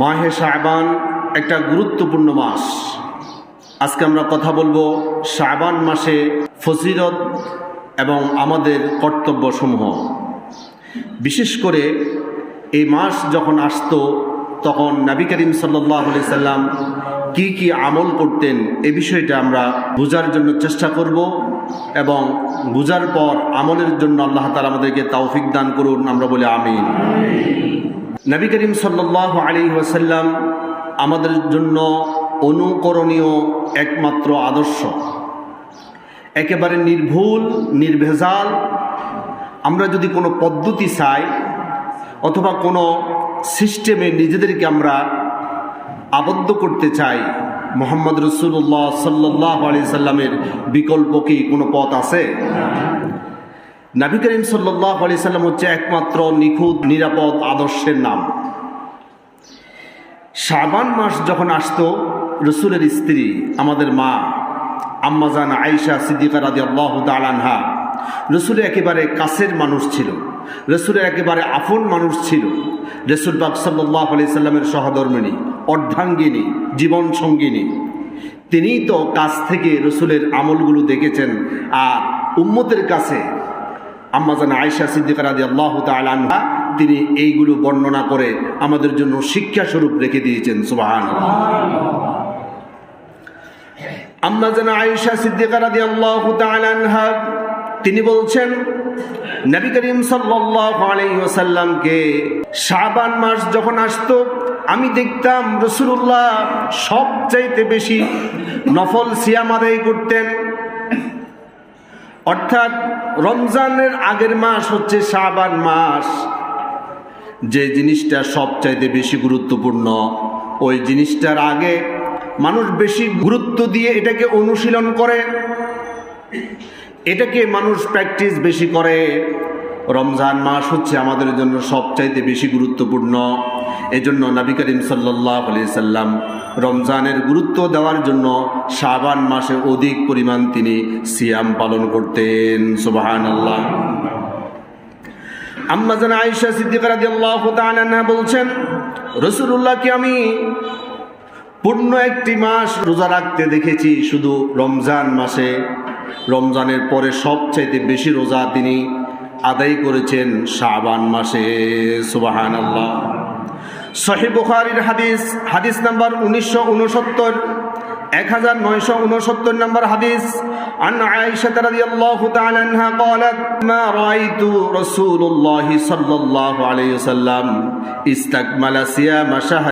মাহে শাহবান একটা গুরুত্বপূর্ণ মাস। আজকে আমরা কথা বলব শাহবান মাসে ফজিরত এবং আমাদের কর্তব্যসমূহ। বিশেষ করে এই মাস যখন আসতো, তখন নবী করিম সাল্লাহ সাল্লাম কি কি আমল করতেন এ বিষয়টা আমরা বোঝার জন্য চেষ্টা করব এবং বোঝার পর আমলের জন্য আল্লাহ তালা আমাদেরকে তৌফিক দান করুন, আমরা বলে আমিন। নবী করিম সাল্লাহ আলী ওয়াসাল্লাম আমাদের জন্য অনুকরণীয় একমাত্র আদর্শ। একেবারে নির্ভুল, নির্ভেজাল। আমরা যদি কোনো পদ্ধতি চাই অথবা কোনো সিস্টেমে নিজেদেরকে আমরা আবদ্ধ করতে চাই, মোহাম্মদ রসুল্লাহ সাল্লাহ আলি সাল্লামের বিকল্প কি কোনো পথ আছে? নাবি করিম সাল্লাহ আলি সাল্লাম হচ্ছে একমাত্র নিখুঁত, নিরাপদ আদর্শের নাম। শাবান মাস যখন আসত, রসুলের স্ত্রী, আমাদের মা আম্মাজান আয়েশা সিদ্দিকা রাদি আল্লাহ তালানহা রসুলের একেবারে কাছের মানুষ ছিল। রসুলের একেবারে আপন মানুষ ছিল। রসুল বাক সাল্লাহ আলি সাল্লামের সহধর্মিনী, অর্ধাঙ্গিনী, জীবন সঙ্গিনী। তিনিই তো কাছ থেকে রসুলের আমলগুলো দেখেছেন, আর উম্মতের কাছে আম্মাজান আয়েশা সিদ্দিকা রাদি আল্লাহ তালানহা তিনি এইগুলো বর্ণনা করে আমাদের জন্য শিক্ষা স্বরূপ রেখে দিয়েছেন সুবাহান আম্মাজান আয়েশা সিদ্দিকা রাদি আল্লাহ তালানহা তিনি বলছেন, নবী করিম ওয়াসাল্লামকে শাবান মাস যখন আসতো, আমি দেখতাম রসুল্লাহ সবচাইতে বেশি নফল সিয়াম আদায় করতেন। অর্থাৎ রমজানের আগের মাস হচ্ছে শাবান মাস। যে জিনিসটা সবচাইতে বেশি গুরুত্বপূর্ণ, ওই জিনিসটার আগে মানুষ বেশি গুরুত্ব দিয়ে এটাকে অনুশীলন করে। এটাকে মানুষ প্র্যাকটিস বেশি করে। রমজান মাস হচ্ছে আমাদের জন্য সবচাইতে বেশি গুরুত্বপূর্ণ। এজন্য নবী করিম সাল্লাহ সাল্লাম রমজানের গুরুত্ব দেওয়ার জন্য শাবান মাসে অধিক পরিমাণ তিনি সিয়াম পালন করতেন। সুবাহান আল্লাহ আম্মাজান আয়েশা সিদ্দিকা রাদিয়াল্লাহু তাআলা বলছেন রাসূলুল্লাহকে আমি পূর্ণ একটি মাস রোজা রাখতে দেখেছি, শুধু রমজান মাসে। রমজানের পরে সবচাইতে বেশি রোজা তিনি আদায় করেছেন শাবান মাসে সুবাহান আল্লাহ সহি বুখারির হাদিস হাদিস নাম্বার উনিশশো উনসত্তর এক হাজার নয়শো উনসত্তর নম্বর হাদিস عن عائشة رضي الله تعالى عنها قالت ما رأيت رسول الله صلى الله عليه وسلم استكمل صيام شهر